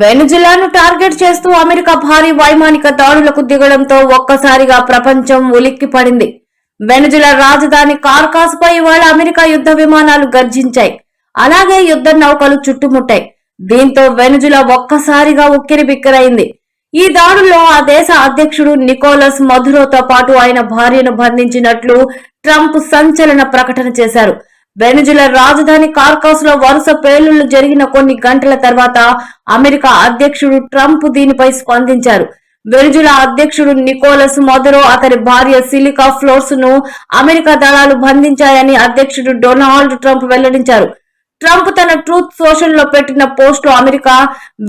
వెనుజులాను target చేస్తూ America భారీ వైమానిక దాడులకు దిగడంతో ఒక్కసారిగా ప్రపంచం ఉలిక్కిపడింది. వెనుజులా రాజధాని కార్కాస్ పై ఇవాళ అమెరికా యుద్ధ విమానాలు గర్జించాయి. అలాగే యుద్ధ నౌకలు చుట్టుముట్టాయి. దీంతో వెనుజులా ఒక్కసారిగా ఉక్కిరి బిక్కిరైంది. ఈ దాడుల్లో ఆ దేశ అధ్యక్షుడు నికోలస్ మధురోతో పాటు ఆయన భార్యను బంధించినట్లు ట్రంప్ సంచలన ప్రకటన చేశారు. వెనుజుల రాజధాని కార్కాస్లో వరుస పేలుళ్ళు జరిగిన కొన్ని గంటల తర్వాత అమెరికా అధ్యక్షుడు ట్రంప్ దీనిపై స్పందించారు. వెనుజుల అధ్యక్షుడు నికోలస్ మొదరో అతని భార్య సిలికా ఫ్లోర్స్ను అమెరికా దళాలు బంధించాయని అధ్యక్షుడు డొనాల్డ్ ట్రంప్ వెల్లడించారు. ట్రంప్ తన ట్రూత్ సోషల్లో పెట్టిన పోస్ట్లో అమెరికా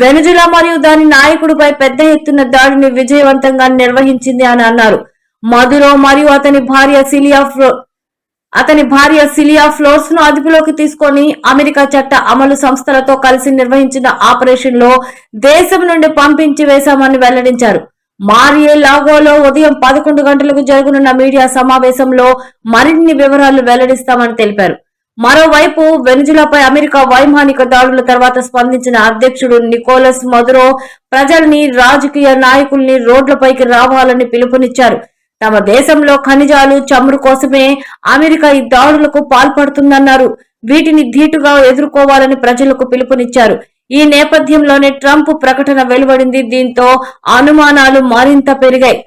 వెనుజులా మరియు దాని నాయకుడిపై పెద్ద ఎత్తున దాడిని విజయవంతంగా నిర్వహించింది అని అన్నారు. మధురో మరియు అతని భార్య సిలియా ఫ్లో అతని భార్య సిలియా ఫ్లోర్స్ను అదుపులోకి తీసుకొని అమెరికా చట్ట అమలు సంస్థలతో కలిసి నిర్వహించిన ఆపరేషన్లో దేశం నుండి పంపించి వేశామని వెల్లడించారు. మారియే లాగోలో ఉదయం పదకొండు గంటలకు జరగనున్న మీడియా సమావేశంలో మరిన్ని వివరాలు వెల్లడిస్తామని తెలిపారు. మరోవైపు వెనుజులాపై అమెరికా వైమానిక దాడుల తర్వాత స్పందించిన అధ్యక్షుడు నికోలస్ మదురో ప్రజల్ని రాజకీయ నాయకుల్ని రోడ్లపైకి రావాలని పిలుపునిచ్చారు. తమ దేశంలో ఖనిజాలు చమురు కోసమే అమెరికా ఈ దాడులకు పాల్పడుతుందన్నారు. వీటిని ధీటుగా ఎదుర్కోవాలని ప్రజలకు పిలుపునిచ్చారు. ఈ నేపథ్యంలోనే ట్రంప్ ప్రకటన వెలువడింది. దీంతో అనుమానాలు మరింత పెరిగాయి.